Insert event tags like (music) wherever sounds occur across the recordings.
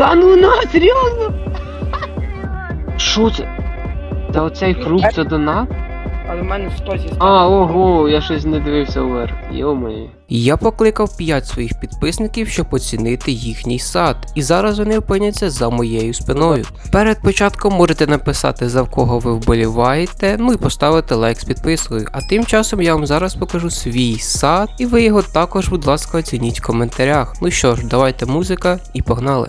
Да ну на, серйозно? Що це? Та оцей фрукт це донат? Але в мене в тозі А, ого, я щось не дивився вверх. Йомає. Я покликав 5 своїх підписників, щоб оцінити їхній сад, і зараз вони опиняться за моєю спиною. Перед початком можете написати за кого ви вболіваєте, ну і поставити лайк з підпискою. А тим часом я вам зараз покажу свій сад, і ви його також, будь ласка, оцініть в коментарях. Ну що ж, давайте музика і погнали.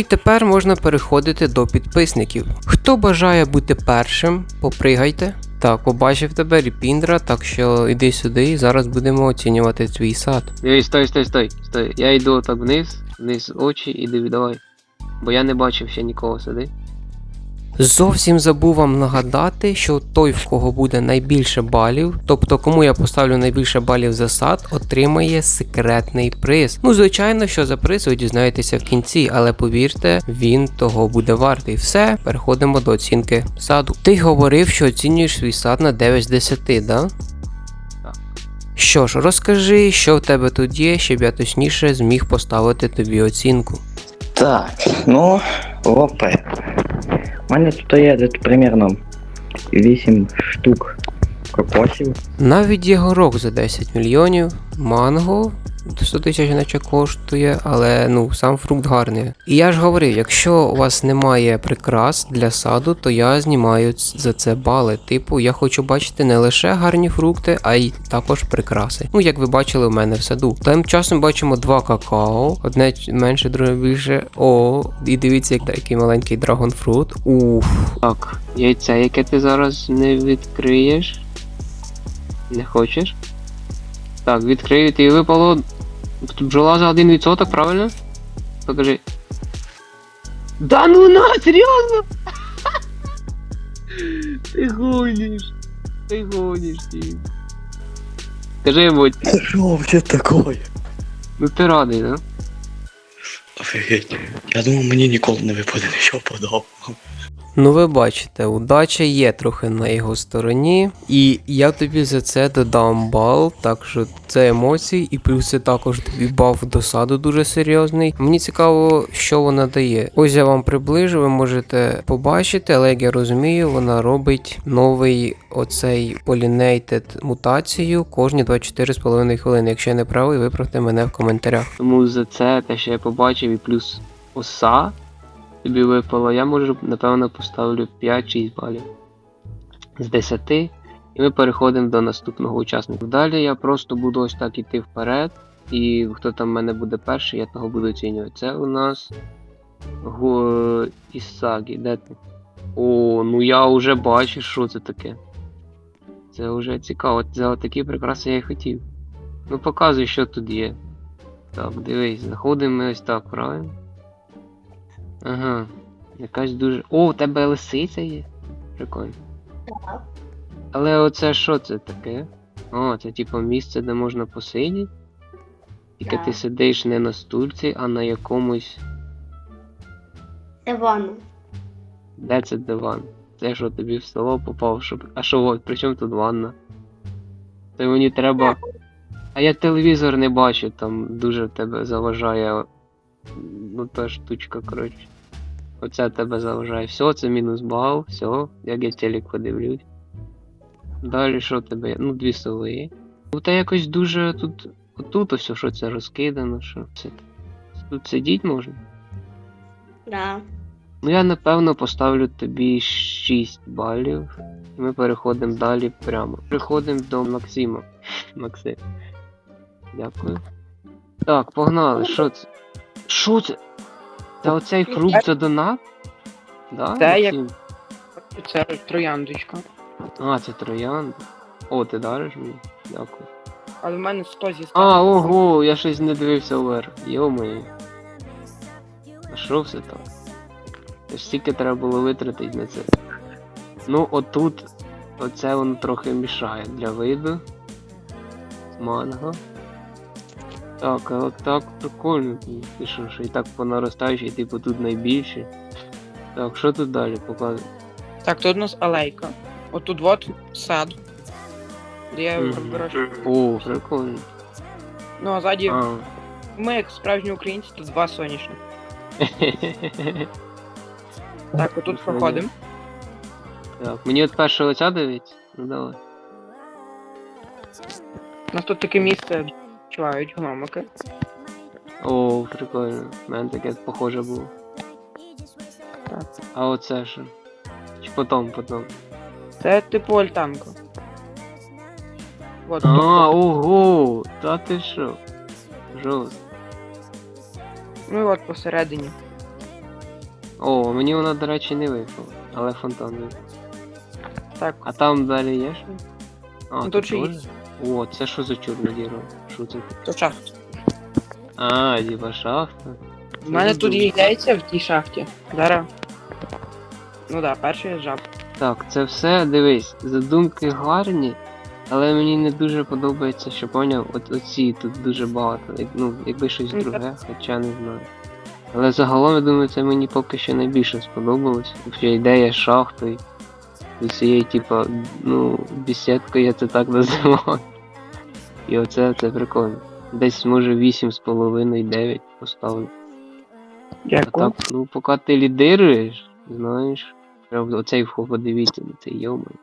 І тепер можна переходити до підписників. Хто бажає бути першим, попригайте. Так, побачив тебе, Ріпіндра, так що іди сюди і зараз будемо оцінювати твій сад. Ей, стой, стой, стой, стой. Я йду так вниз, вниз очі і диви, давай. Бо я не бачив ще нікого сиди. Зовсім забув вам нагадати, що той, в кого буде найбільше балів, тобто кому я поставлю найбільше балів за сад, отримає секретний приз. Ну, звичайно, що за приз ви дізнаєтеся в кінці, але повірте, він того буде вартий. Все, переходимо до оцінки саду. Ти говорив, що оцінюєш свій сад на 9 з 10, да? Що ж, розкажи, що в тебе тут є, щоб я точніше зміг поставити тобі оцінку. Так, ну, опа. Мене тут десь примерно 8 штук кокосів. Навіть є горох за 10 мільйонів, манго 100 тисяч наче коштує, але ну сам фрукт гарний. І я ж говорив, якщо у вас немає прикрас для саду, то я знімаю за це бали. Типу, я хочу бачити не лише гарні фрукти, а й також прикраси. Ну, як ви бачили у мене в саду. Тим часом бачимо два какао, одне менше, друге більше. О, і дивіться, як такий маленький драгонфрут. Уф. Так, яйце, яке ти зараз не відкриєш. Не хочеш? Так, відкрию, і випало. Тут бджола за 1%, правильно? Покажи. Да ну на, серйозно? Ти гониш. Ти гониш, ти. Скажи, будь, Що вообще такое? ну ти радий, да? Офігеть. Я думав, мені ніколи не випаде нічого подобного. Ну, ви бачите, удача є трохи на його стороні, і я тобі за це додам бал, так що це емоції, і плюс це також тобі баф до саду дуже серйозний. Мені цікаво, що вона дає. Ось я вам приближу, ви можете побачити, але як я розумію, вона робить новий оцей полінейтед мутацію кожні 24,5 хвилини. Якщо я не правий, виправте мене в коментарях. Тому за це те, що я побачив, і плюс оса тобі випало, я можу, напевно, поставлю 5-6 балів з 10. І ми переходимо до наступного учасника. Далі я просто буду ось так іти вперед. І хто там в мене буде перший, я того буду оцінювати. Це у нас Го... Ісагі, де ти? О, ну я вже бачу, що це таке. Це вже цікаво. За такі прикраси я і хотів. Ну показуй, що тут є. Так, дивись, знаходимо ми ось так, правильно? Ага. Якась дуже. О, у тебе лисиця є? Прикольно. Але оце що це таке? О, це типу місце, де можна посидіти. Тільки ти сидиш не на стульці, а на якомусь. Ванна. Де це диван? Це що тобі в село попав, щоб. А що от, при чому тут ванна? То мені треба. А я телевізор не бачу, там дуже в тебе заважає. Ну та штучка, коротше. Оце тебе заважає. Все, це мінус бал, все, як я телек подивлюсь. Далі що тебе? Ну, дві соли. Ну та якось дуже тут. Отут ось що це розкидано, що. Це... Тут сидіть можна? Да. Ну я напевно поставлю тобі 6 балів. І ми переходимо далі прямо. Переходимо до Максима. (laughs) Максим. Дякую. Так, погнали. Що це? Що це? Це оцей фрукт це донат? Да, Це як- Максим? Це трояндочка. А, це троянд. О, ти дариш мені? Дякую. Але в мене 100 зі 100. А, ого, я щось не дивився вверх. Йо-моє. А що все так? Та ж стільки треба було витратити на це. Ну, отут, оце воно трохи мішає для виду. Манго. Так, а от так прикольно. Ти що, що і так по наростаючій, типу тут найбільше. Так, що тут далі показує? Так, тут у нас алейка. Отут от сад. Де я Мгм. вирощую. О, прикольно. Ну а ззаді А. ми, як справжні українці, тут два сонячних. Так, отут Прикольно. проходимо. Так, мені от перше лиця дивиться? Ну давай. У нас тут таке місце чувають гномики. О, прикольно. У мене таке похоже було. Так. А оце що? Чи потом, потом. Це типу альтанка. От, А, ого! Та ти що? Жовт. Ну і от посередині. О, мені вона, до речі, не випала, але фонтан випав. Так, А там далі є що? А, Ну, тут ще є. О, це що за чорна діра? Що то шахта. А, діба шахта. У мене тут є яйця в тій шахті. Зараз. Ну да, перший жаб. Так, це все, дивись, задумки гарні, але мені не дуже подобається, що поняв, от оці тут дуже багато. Як, ну, якби щось друге, хоча не знаю. Але загалом, я думаю, це мені поки що найбільше сподобалось. Взагалі ідея. З цією, типа, ну, бісідкою я це так (laughs) називаю. І оце це прикольно. Десь може 8,5-9 поставлю. А так, ну поки ти лідируєш, знаєш, треба оцей вход подивіться на цей йомай.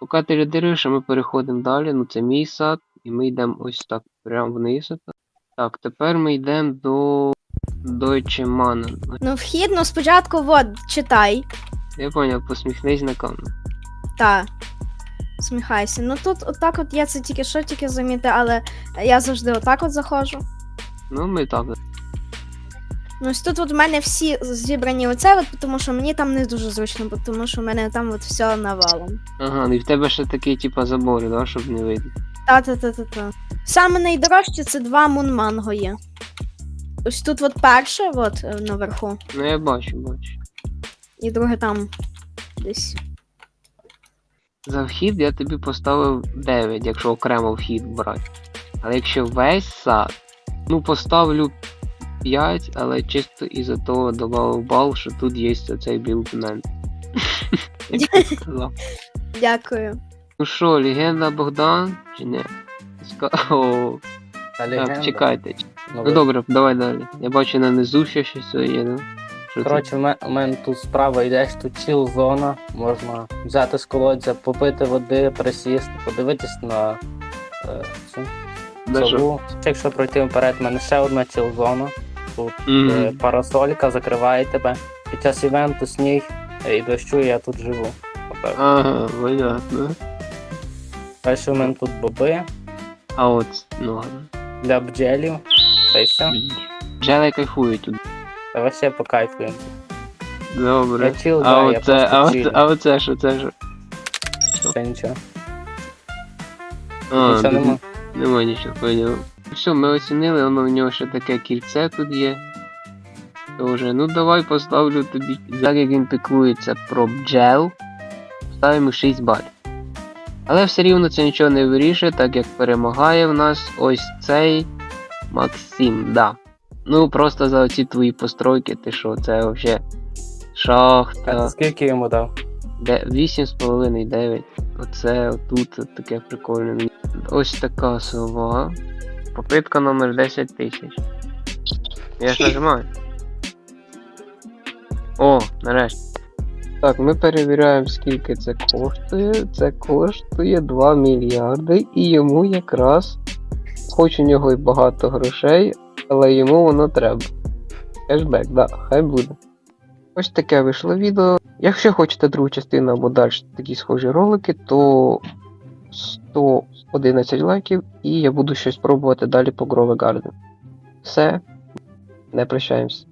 Поки ти лідируєш, а ми переходимо далі, ну це мій сад, і ми йдемо ось так прямо вниз. Так, тепер ми йдемо до Deutsche Mannen. Ну, вхід, ну спочатку от, читай. Я поняв, посміхнись на камеру. Та. Сміхайся. Ну тут отак от я це тільки що тільки замітив, але я завжди отак от заходжу. Ну, ми так. Ну ось тут от в мене всі зібрані оце, от, тому що мені там не дуже зручно, бо тому що в мене там от все навалом. Ага, і в тебе ще такі, типа, забори, да, щоб не видно. Та-та-та-та-та. Саме найдорожче це два мунманго є. Ось тут от перше, от е, наверху, Ну я бачу, бачу. і друге там десь. За вхід я тобі поставив 9, якщо окремо вхід брати. Але якщо весь сад, ну поставлю 5, але чисто із-за того додав бал, що тут є оцей білдмен. (laughs) Дякую. Ну що, легенда Богдан? Чи ні? (laughs) О, так, чекайте. Ну добре, давай далі. Я бачу на низу ще щось є, ну. Що? Коротше, в мене, у мене тут справа йдеш, тут чіл зона, можна взяти з колодця, попити води, присісти, подивитись на е, цю сову. Якщо пройти вперед, в мене ще одна чіл зона. Тут Мгм. е, парасолька закриває тебе. Під час івенту сніг і дощу я тут живу. Ага, понятно. Далі у мене тут боби А от, ну ладно. для бджелів. Та й все. Джели кайфують тут. Та вообще по кайфу. Добре. Я чил, А да, я оце, а просто оце, чилю. а оце що, це що? Та нічого. А, Нічого нема. Нема нічого, поняв. Все, ми оцінили, воно в нього ще таке кільце тут є. Тоже, ну давай поставлю тобі. Так як він піклується про бджел, ставимо 6 балів. Але все рівно це нічого не вирішує, так як перемагає в нас ось цей Максим, да. Ну просто за оці твої постройки, ти що, це взагалі шахта. ти скільки йому дав? Де 8,5, 9. Оце отут от таке прикольне. Ось така сова. Попитка номер 10 тисяч. Я ж нажимаю. О, нарешті. Так, ми перевіряємо, скільки це коштує. Це коштує 2 мільярди, і йому якраз, хоч у нього і багато грошей, але йому воно треба. Кешбек, да, хай буде. Ось таке вийшло відео. Якщо хочете другу частину або далі такі схожі ролики, то 111 лайків і я буду щось пробувати далі по Grove Garden. Все, не прощаємось.